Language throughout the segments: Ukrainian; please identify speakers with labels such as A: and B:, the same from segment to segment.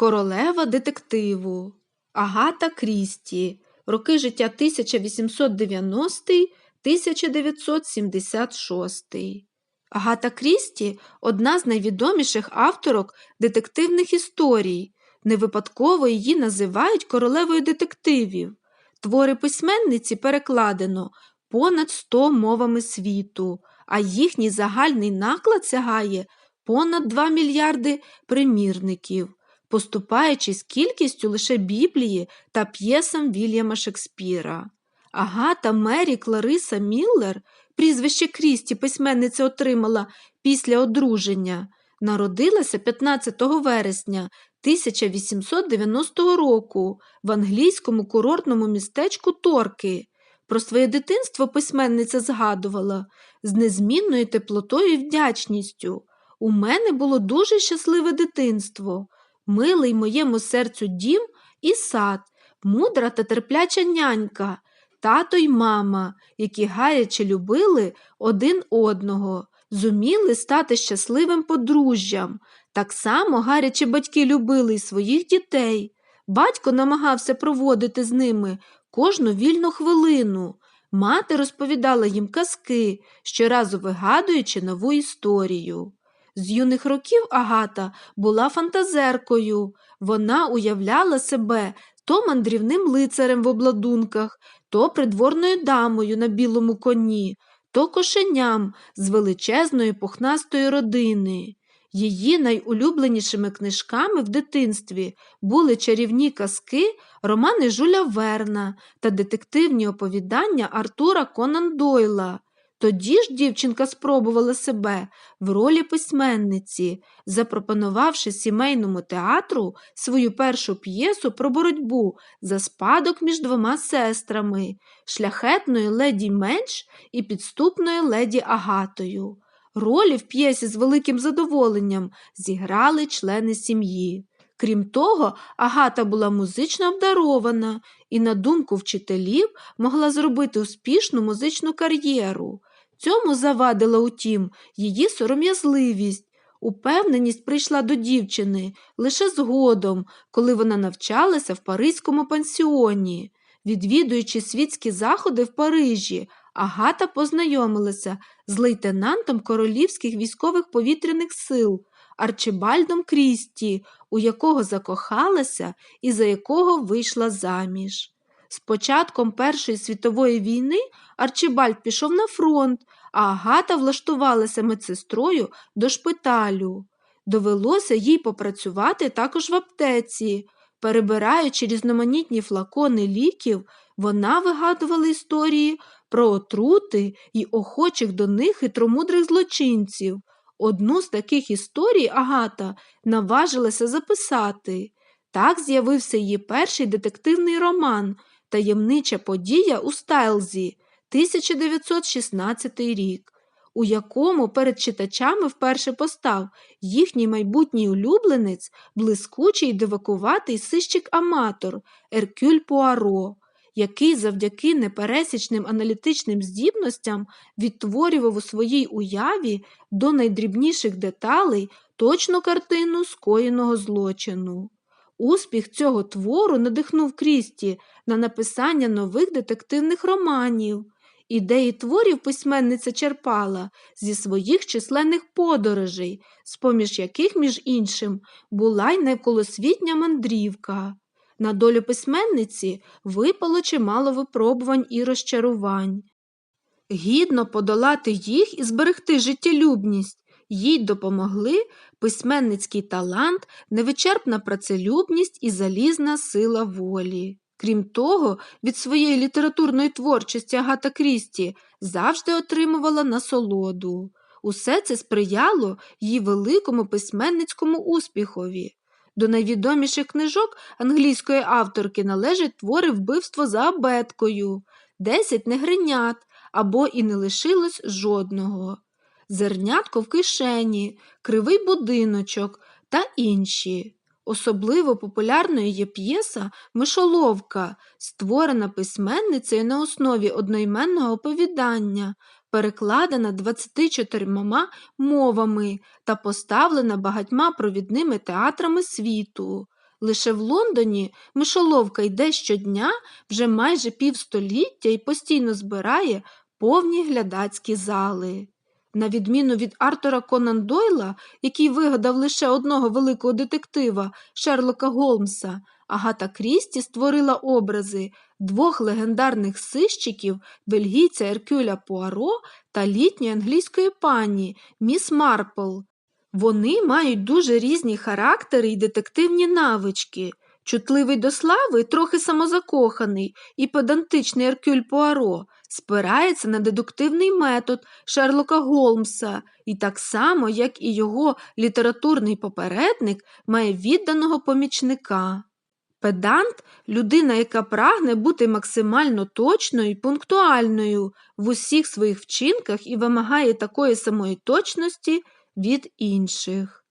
A: Королева детективу Агата Крісті. Роки життя 1890-1976. Агата Крісті одна з найвідоміших авторок детективних історій. Не випадково її називають королевою детективів. Твори письменниці перекладено понад 100 мовами світу, а їхній загальний наклад сягає понад 2 мільярди примірників поступаючись кількістю лише Біблії та п'єсам Вільяма Шекспіра. Агата Мері Клариса Міллер, прізвище Крісті письменниця отримала після одруження, народилася 15 вересня 1890 року в англійському курортному містечку Торки. Про своє дитинство письменниця згадувала з незмінною теплотою і вдячністю. У мене було дуже щасливе дитинство милий моєму серцю дім і сад, мудра та терпляча нянька, тато й мама, які гаряче любили один одного, зуміли стати щасливим подружжям. Так само гаряче батьки любили й своїх дітей. Батько намагався проводити з ними кожну вільну хвилину. Мати розповідала їм казки, щоразу вигадуючи нову історію. З юних років Агата була фантазеркою. Вона уявляла себе то мандрівним лицарем в обладунках, то придворною дамою на білому коні, то кошеням з величезної пухнастої родини. Її найулюбленішими книжками в дитинстві були чарівні казки, романи Жуля Верна та детективні оповідання Артура Конан Дойла. Тоді ж дівчинка спробувала себе в ролі письменниці, запропонувавши сімейному театру свою першу п'єсу про боротьбу за спадок між двома сестрами, шляхетною леді Менш і підступною леді Агатою. Ролі в п'єсі з великим задоволенням зіграли члени сім'ї. Крім того, Агата була музично обдарована і, на думку вчителів, могла зробити успішну музичну кар'єру. Цьому завадила утім її сором'язливість. Упевненість прийшла до дівчини лише згодом, коли вона навчалася в Паризькому пансіоні. Відвідуючи світські заходи в Парижі, Агата познайомилася з лейтенантом королівських військових повітряних сил Арчибальдом Крісті, у якого закохалася і за якого вийшла заміж. З початком Першої світової війни Арчибальд пішов на фронт, а Агата влаштувалася медсестрою до шпиталю. Довелося їй попрацювати також в аптеці. Перебираючи різноманітні флакони ліків, вона вигадувала історії про отрути й охочих до них хитромудрих злочинців. Одну з таких історій Агата наважилася записати. Так з'явився її перший детективний роман Таємнича подія у Стайлзі 1916 рік, у якому перед читачами вперше постав їхній майбутній улюбленець, блискучий дивакуватий сищик-аматор Еркюль Пуаро, який завдяки непересічним аналітичним здібностям відтворював у своїй уяві до найдрібніших деталей точну картину скоєного злочину. Успіх цього твору надихнув Крісті на написання нових детективних романів. Ідеї творів письменниця черпала зі своїх численних подорожей, з поміж яких, між іншим, була й неколосвітня мандрівка. На долю письменниці випало чимало випробувань і розчарувань. Гідно подолати їх і зберегти життєлюбність їй допомогли письменницький талант, невичерпна працелюбність і залізна сила волі. Крім того, від своєї літературної творчості Агата Крісті завжди отримувала насолоду. Усе це сприяло її великому письменницькому успіхові. До найвідоміших книжок англійської авторки належать твори вбивство за абеткою, десять негринят або і не лишилось жодного, зернятко в кишені, кривий будиночок та інші. Особливо популярною є п'єса Мишоловка, створена письменницею на основі одноіменного оповідання, перекладена 24 мовами та поставлена багатьма провідними театрами світу. Лише в Лондоні мишоловка йде щодня вже майже півстоліття і постійно збирає повні глядацькі зали. На відміну від Артура Конан Дойла, який вигадав лише одного великого детектива Шерлока Голмса, Агата Крісті створила образи двох легендарних сищиків бельгійця Еркюля Пуаро та літньої англійської пані Міс Марпл. Вони мають дуже різні характери і детективні навички. Чутливий до слави, трохи самозакоханий і педантичний Еркюль Пуаро спирається на дедуктивний метод Шерлока Голмса і так само, як і його літературний попередник, має відданого помічника. Педант людина, яка прагне бути максимально точною і пунктуальною в усіх своїх вчинках і вимагає такої самої точності від інших.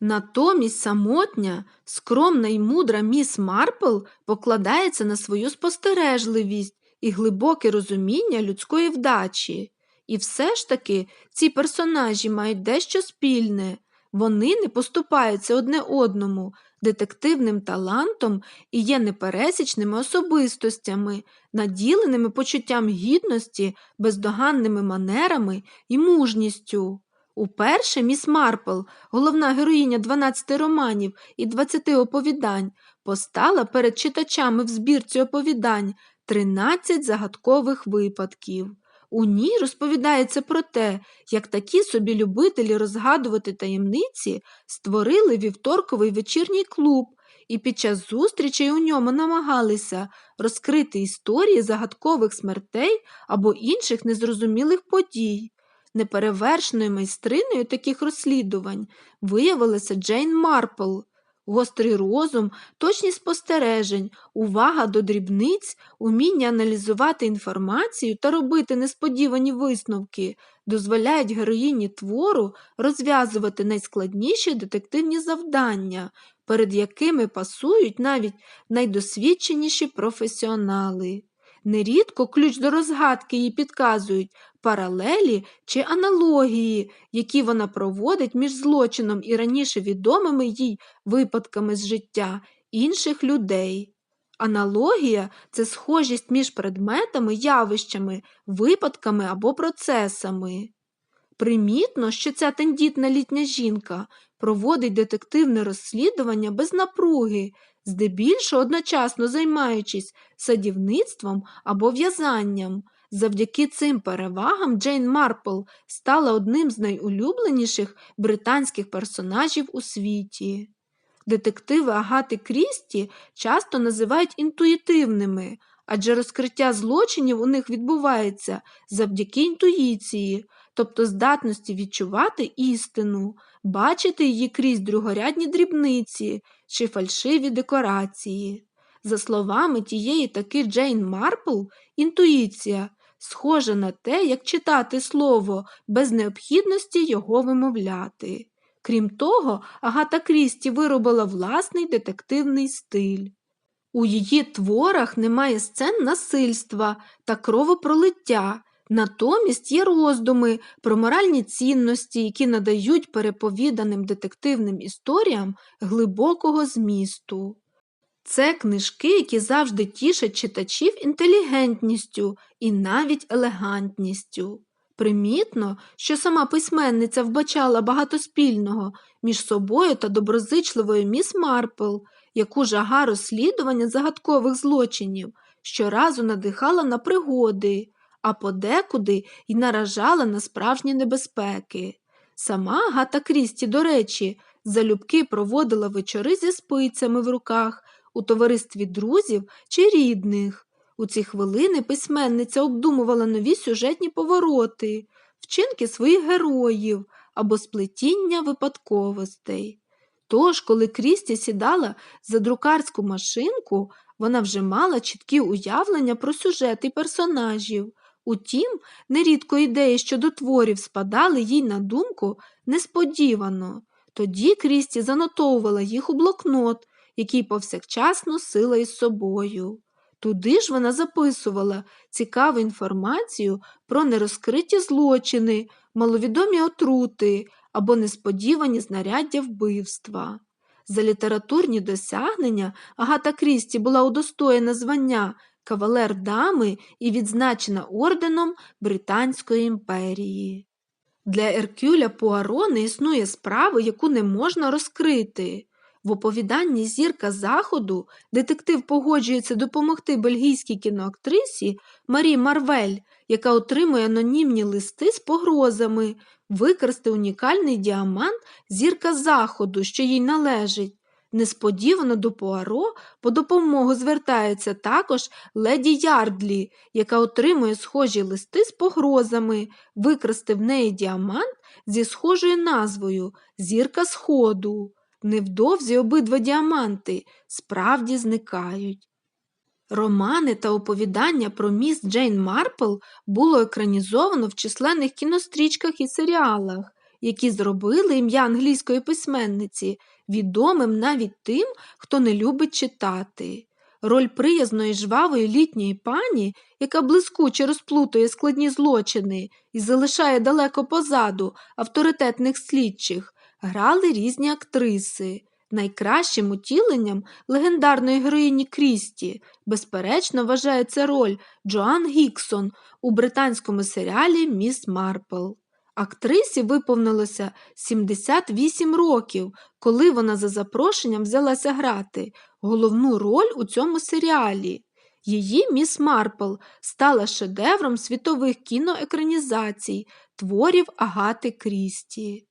A: Натомість самотня, скромна і мудра міс Марпл покладається на свою спостережливість і глибоке розуміння людської вдачі. І все ж таки ці персонажі мають дещо спільне, вони не поступаються одне одному, детективним талантом і є непересічними особистостями, наділеними почуттям гідності, бездоганними манерами і мужністю. Уперше міс Марпл, головна героїня 12 романів і 20 оповідань, постала перед читачами в збірці оповідань 13 загадкових випадків. У ній розповідається про те, як такі собі любителі розгадувати таємниці створили вівторковий вечірній клуб і під час зустрічей у ньому намагалися розкрити історії загадкових смертей або інших незрозумілих подій. Неперевершеною майстриною таких розслідувань виявилася Джейн Марпл. Гострий розум, точність спостережень, увага до дрібниць, уміння аналізувати інформацію та робити несподівані висновки дозволяють героїні твору розв'язувати найскладніші детективні завдання, перед якими пасують навіть найдосвідченіші професіонали. Нерідко ключ до розгадки їй підказують паралелі чи аналогії, які вона проводить між злочином і раніше відомими їй випадками з життя інших людей. Аналогія це схожість між предметами, явищами, випадками або процесами. Примітно, що ця тендітна літня жінка проводить детективне розслідування без напруги, здебільшого одночасно займаючись садівництвом або в'язанням. Завдяки цим перевагам Джейн Марпл стала одним з найулюбленіших британських персонажів у світі. Детективи Агати Крісті часто називають інтуїтивними, адже розкриття злочинів у них відбувається завдяки інтуїції, тобто здатності відчувати істину, бачити її крізь другорядні дрібниці чи фальшиві декорації. За словами тієї таки Джейн Марпл, інтуїція схожа на те, як читати слово без необхідності його вимовляти. Крім того, Агата Крісті виробила власний детективний стиль. У її творах немає сцен насильства та кровопролиття, натомість є роздуми про моральні цінності, які надають переповіданим детективним історіям глибокого змісту. Це книжки, які завжди тішать читачів інтелігентністю і навіть елегантністю. Примітно, що сама письменниця вбачала багато спільного між собою та доброзичливою міс Марпл, яку жага розслідування загадкових злочинів щоразу надихала на пригоди, а подекуди й наражала на справжні небезпеки. Сама Гата Крісті, до речі, залюбки проводила вечори зі спицями в руках у товаристві друзів чи рідних. У ці хвилини письменниця обдумувала нові сюжетні повороти, вчинки своїх героїв або сплетіння випадковостей. Тож, коли Крісті сідала за друкарську машинку, вона вже мала чіткі уявлення про сюжети персонажів. Утім, нерідко ідеї щодо творів спадали їй на думку несподівано. Тоді Крісті занотовувала їх у блокнот, який повсякчас носила із собою. Туди ж вона записувала цікаву інформацію про нерозкриті злочини, маловідомі отрути або несподівані знаряддя вбивства. За літературні досягнення Агата Крісті була удостоєна звання кавалер дами і відзначена орденом Британської імперії. Для Еркюля Пуаро не існує справи, яку не можна розкрити. В оповіданні Зірка Заходу детектив погоджується допомогти бельгійській кіноактрисі Марі Марвель, яка отримує анонімні листи з погрозами, викрасти унікальний діамант Зірка Заходу, що їй належить. Несподівано до Пуаро по допомогу звертається також леді Ярдлі, яка отримує схожі листи з погрозами, викрасти в неї діамант зі схожою назвою Зірка Сходу. Невдовзі обидва діаманти справді зникають. Романи та оповідання про міс Джейн Марпл було екранізовано в численних кінострічках і серіалах, які зробили ім'я англійської письменниці відомим навіть тим, хто не любить читати. Роль приязної жвавої літньої пані, яка блискуче розплутує складні злочини і залишає далеко позаду авторитетних слідчих, грали різні актриси. Найкращим утіленням легендарної героїні Крісті, безперечно, вважається роль Джоан Гіксон у британському серіалі Міс Марпл. Актрисі виповнилося 78 років, коли вона за запрошенням взялася грати головну роль у цьому серіалі. Її Міс Марпл стала шедевром світових кіноекранізацій, творів Агати Крісті.